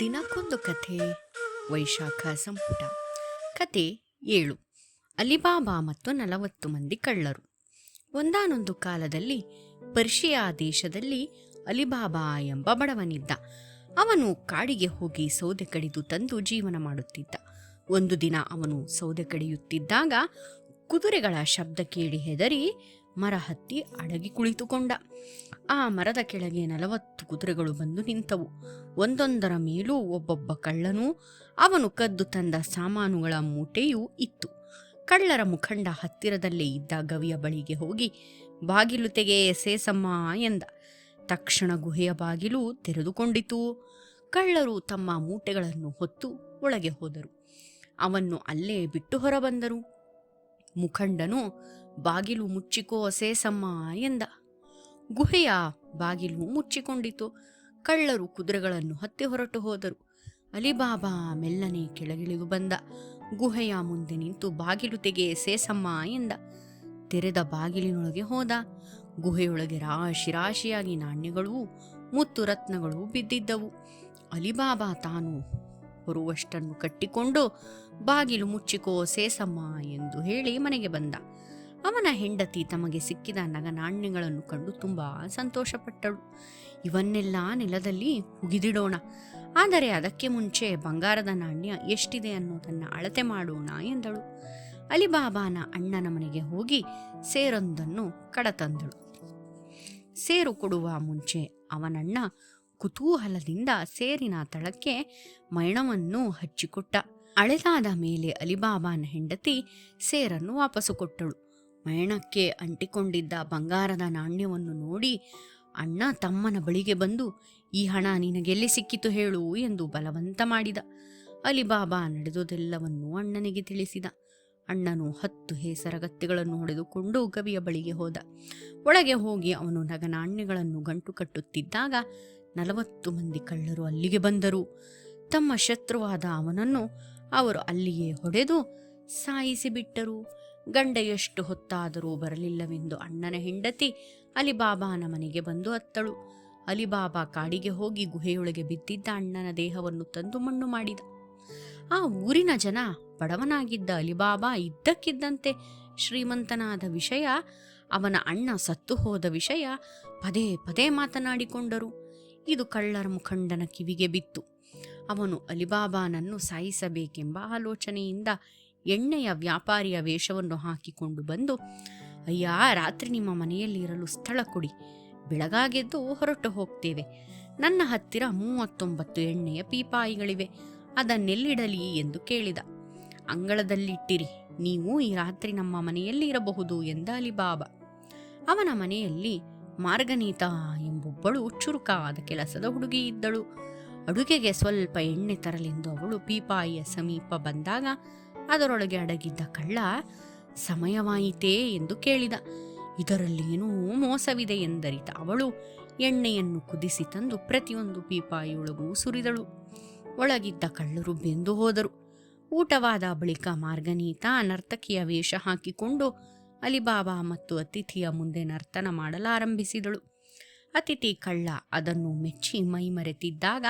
ದಿನಕ್ಕೊಂದು ಕಥೆ, ವೈಶಾಖ ಸಂಪುಟ. ಕತೆ ಏಳು. ಅಲಿಬಾಬಾ ಮತ್ತು ನಲವತ್ತು ಮಂದಿ ಕಳ್ಳರು. ಒಂದಾನೊಂದು ಕಾಲದಲ್ಲಿ ಪರ್ಷಿಯಾ ದೇಶದಲ್ಲಿ ಅಲಿಬಾಬಾ ಎಂಬ ಬಡವನಿದ್ದ. ಅವನು ಕಾಡಿಗೆ ಹೋಗಿ ಸೌದೆ ಕಡಿದು ತಂದು ಜೀವನ ಮಾಡುತ್ತಿದ್ದ. ಒಂದು ದಿನ ಅವನು ಸೌದೆ ಕಡಿಯುತ್ತಿದ್ದಾಗ ಕುದುರೆಗಳ ಶಬ್ದ ಕೇಳಿ ಹೆದರಿ ಮರ ಹತ್ತಿ ಅಡಗಿ ಕುಳಿತುಕೊಂಡ. ಆ ಮರದ ಕೆಳಗೆ ನಲವತ್ತು ಕುದುರೆಗಳು ಬಂದು ನಿಂತವು. ಒಂದೊಂದರ ಮೇಲೂ ಒಬ್ಬೊಬ್ಬ ಕಳ್ಳನೂ, ಅವನು ಕದ್ದು ತಂದ ಸಾಮಾನುಗಳ ಮೂಟೆಯೂ ಇತ್ತು. ಕಳ್ಳರ ಮುಖಂಡ ಹತ್ತಿರದಲ್ಲೇ ಇದ್ದ ಗವಿಯ ಬಳಿಗೆ ಹೋಗಿ, ಬಾಗಿಲು ತೆಗೆ ಸೇಸಮ್ಮ ಎಂದ. ತಕ್ಷಣ ಗುಹೆಯ ಬಾಗಿಲು ತೆರೆದುಕೊಂಡಿತು. ಕಳ್ಳರು ತಮ್ಮ ಮೂಟೆಗಳನ್ನು ಹೊತ್ತು ಒಳಗೆ ಹೋದರು. ಅವನ್ನು ಅಲ್ಲೇ ಬಿಟ್ಟು ಹೊರಬಂದರು. ಮುಖಂಡನು ಬಾಗಿಲು ಮುಚ್ಚಿಕೋ ಸೇಸಮ್ಮ ಎಂದ. ಗುಹೆಯ ಬಾಗಿಲು ಮುಚ್ಚಿಕೊಂಡಿತು. ಕಳ್ಳರು ಕುದುರೆಗಳನ್ನು ಹತ್ತಿ ಹೊರಟು ಹೋದರು. ಅಲಿಬಾಬಾ ಮೆಲ್ಲನೆ ಕೆಳಗಿಳಿದು ಬಂದ. ಗುಹೆಯ ಮುಂದೆ ನಿಂತು ಬಾಗಿಲು ತೆಗೆ ಸೇಸಮ್ಮ ಎಂದ. ತೆರೆದ ಬಾಗಿಲಿನೊಳಗೆ ಹೋದ. ಗುಹೆಯೊಳಗೆ ರಾಶಿ ರಾಶಿಯಾಗಿ ನಾಣ್ಯಗಳು ಮುತ್ತು ರತ್ನಗಳು ಬಿದ್ದಿದ್ದವು. ಅಲಿಬಾಬಾ ತಾನು ಹೊರುವಷ್ಟನ್ನು ಕಟ್ಟಿಕೊಂಡು ಬಾಗಿಲು ಮುಚ್ಚಿಕೋ ಸೇಸಮ್ಮ ಎಂದು ಹೇಳಿ ಮನೆಗೆ ಬಂದ. ಅವನ ಹೆಂಡತಿ ತಮಗೆ ಸಿಕ್ಕಿದ ನಗನಾಣ್ಯಗಳನ್ನು ಕಂಡು ತುಂಬಾ ಸಂತೋಷಪಟ್ಟಳು. ಇವನ್ನೆಲ್ಲ ನೆಲದಲ್ಲಿ ಹುಗಿದಿಡೋಣ ಆದರೆ ಅದಕ್ಕೆ ಮುಂಚೆ ಬಂಗಾರದ ನಾಣ್ಯ ಎಷ್ಟಿದೆ ಅನ್ನೋದನ್ನ ಅಳತೆ ಮಾಡೋಣ ಎಂದಳು. ಅಲಿಬಾಬಾನ ಅಣ್ಣನ ಮನೆಗೆ ಹೋಗಿ ಸೇರೊಂದನ್ನು ಕಡತಂದಳು. ಸೇರು ಕೊಡುವ ಮುಂಚೆ ಅವನಣ್ಣ ಕುತೂಹಲದಿಂದ ಸೇರಿನ ತಳಕ್ಕೆ ಮೈಣವನ್ನು ಹಚ್ಚಿಕೊಟ್ಟ. ಅಳೆದಾದ ಮೇಲೆ ಅಲಿಬಾಬಾನ ಹೆಂಡತಿ ಸೇರನ್ನು ವಾಪಸ್ಸು ಕೊಟ್ಟಳು. ಮೈಣಕ್ಕೆ ಅಂಟಿಕೊಂಡಿದ್ದ ಬಂಗಾರದ ನಾಣ್ಯವನ್ನು ನೋಡಿ ಅಣ್ಣ ತಮ್ಮನ ಬಳಿಗೆ ಬಂದು, ಈ ಹಣ ನಿನಗೆಲ್ಲಿ ಸಿಕ್ಕಿತು ಹೇಳು ಎಂದು ಬಲವಂತ ಮಾಡಿದ. ಅಲಿಬಾಬಾ ನಡೆದುದೆಲ್ಲವನ್ನೂ ಅಣ್ಣನಿಗೆ ತಿಳಿಸಿದ. ಅಣ್ಣನು ಹತ್ತು ಹೇಸರಗತ್ತೆಗಳನ್ನು ಹೊಡೆದುಕೊಂಡು ಗವಿಯ ಬಳಿಗೆ ಹೋದ. ಒಳಗೆ ಹೋಗಿ ಅವನು ನಗನಾಣ್ಯಗಳನ್ನು ಗಂಟು ಕಟ್ಟುತ್ತಿದ್ದಾಗ ನಲವತ್ತು ಮಂದಿ ಕಳ್ಳರು ಅಲ್ಲಿಗೆ ಬಂದರು. ತಮ್ಮ ಶತ್ರುವಾದ ಅವನನ್ನು ಅವರು ಅಲ್ಲಿಯೇ ಹೊಡೆದು ಸಾಯಿಸಿಬಿಟ್ಟರು. ಗಂಡ ಎಷ್ಟು ಹೊತ್ತಾದರೂ ಬರಲಿಲ್ಲವೆಂದು ಅಣ್ಣನ ಹೆಂಡತಿ ಅಲಿಬಾಬಾನ ಮನೆಗೆ ಬಂದು ಅತ್ತಳು. ಅಲಿಬಾಬಾ ಕಾಡಿಗೆ ಹೋಗಿ ಗುಹೆಯೊಳಗೆ ಬಿದ್ದಿದ್ದ ಅಣ್ಣನ ದೇಹವನ್ನು ತಂದು ಮಣ್ಣು ಮಾಡಿದ. ಆ ಊರಿನ ಜನ ಬಡವನಾಗಿದ್ದ ಅಲಿಬಾಬಾ ಇದ್ದಕ್ಕಿದ್ದಂತೆ ಶ್ರೀಮಂತನಾದ ವಿಷಯ, ಅವನ ಅಣ್ಣ ಸತ್ತು ಹೋದ ವಿಷಯ ಪದೇ ಪದೇ ಮಾತನಾಡಿಕೊಂಡರು. ಇದು ಕಳ್ಳರ ಮುಖಂಡನ ಕಿವಿಗೆ ಬಿತ್ತು. ಅವನು ಅಲಿಬಾಬಾನನ್ನು ಸಾಯಿಸಬೇಕೆಂಬ ಆಲೋಚನೆಯಿಂದ ಎಣ್ಣೆಯ ವ್ಯಾಪಾರಿಯ ವೇಷವನ್ನು ಹಾಕಿಕೊಂಡು ಬಂದು, ಅಯ್ಯ, ರಾತ್ರಿ ನಿಮ್ಮ ಮನೆಯಲ್ಲಿ ಇರಲು ಸ್ಥಳ ಕೊಡಿ. ಬೆಳಗಾಗೆದ್ದು ಹೊರಟು ಹೋಗ್ತೇವೆ. ನನ್ನ ಹತ್ತಿರ ಮೂವತ್ತೊಂಬತ್ತು ಎಣ್ಣೆಯ ಪೀಪಾಯಿಗಳಿವೆ. ಅದನ್ನೆಲ್ಲಿಡಲಿ? ಎಂದು ಕೇಳಿದ. ಅಂಗಳದಲ್ಲಿಟ್ಟಿರಿ. ನೀವು ಈ ರಾತ್ರಿ ನಮ್ಮ ಮನೆಯಲ್ಲಿ ಇರಬಹುದು, ಎಂದ ಅಲಿಬಾಬಾ. ಅವನ ಮನೆಯಲ್ಲಿ ಮಾರ್ಗನೀತಾ ಎಂಬೊಬ್ಬಳು ಚುರುಕಾದ ಕೆಲಸದ ಹುಡುಗಿ ಇದ್ದಳು. ಅಡುಗೆಗೆ ಸ್ವಲ್ಪ ಎಣ್ಣೆ ತರಲೆಂದು ಅವಳು ಪೀಪಾಯಿಯ ಸಮೀಪ ಬಂದಾಗ ಅದರೊಳಗೆ ಅಡಗಿದ್ದ ಕಳ್ಳ, ಸಮಯವಾಯಿತೇ ಎಂದು ಕೇಳಿದ. ಇದರಲ್ಲೇನೂ ಮೋಸವಿದೆ ಎಂದರಿತ ಅವಳು ಎಣ್ಣೆಯನ್ನು ಕುದಿಸಿ ತಂದು ಪ್ರತಿಯೊಂದು ಪೀಪಾಯಿಯೊಳಗೂ ಸುರಿದಳು. ಒಳಗಿದ್ದ ಕಳ್ಳರು ಬೆಂದು ಹೋದರು. ಊಟವಾದ ಬಳಿಕ ಮಾರ್ಗನೀತ ನರ್ತಕಿಯ ವೇಷ ಹಾಕಿಕೊಂಡು ಅಲಿಬಾಬಾ ಮತ್ತು ಅತಿಥಿಯ ಮುಂದೆ ನರ್ತನ ಮಾಡಲಾರಂಭಿಸಿದಳು. ಅತಿಥಿ ಕಳ್ಳ ಅದನ್ನು ಮೆಚ್ಚಿ ಮೈಮರೆತಿದ್ದಾಗ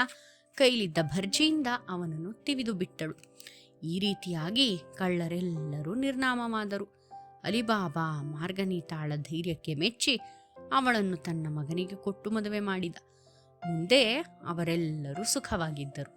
ಕೈಲಿದ್ದ ಭರ್ಜಿಯಿಂದ ಅವನನ್ನು ತಿವಿದು ಬಿಟ್ಟಳು. ಈ ರೀತಿಯಾಗಿ ಕಳ್ಳರೆಲ್ಲರೂ ನಿರ್ನಾಮವಾದರು. ಅಲಿಬಾಬಾ ಮಾರ್ಗನೀತಾಳ ಧೈರ್ಯಕ್ಕೆ ಮೆಚ್ಚಿ ಅವಳನ್ನು ತನ್ನ ಮಗನಿಗೆ ಕೊಟ್ಟು ಮದುವೆ ಮಾಡಿದ. ಮುಂದೆ ಅವರೆಲ್ಲರೂ ಸುಖವಾಗಿದ್ದರು.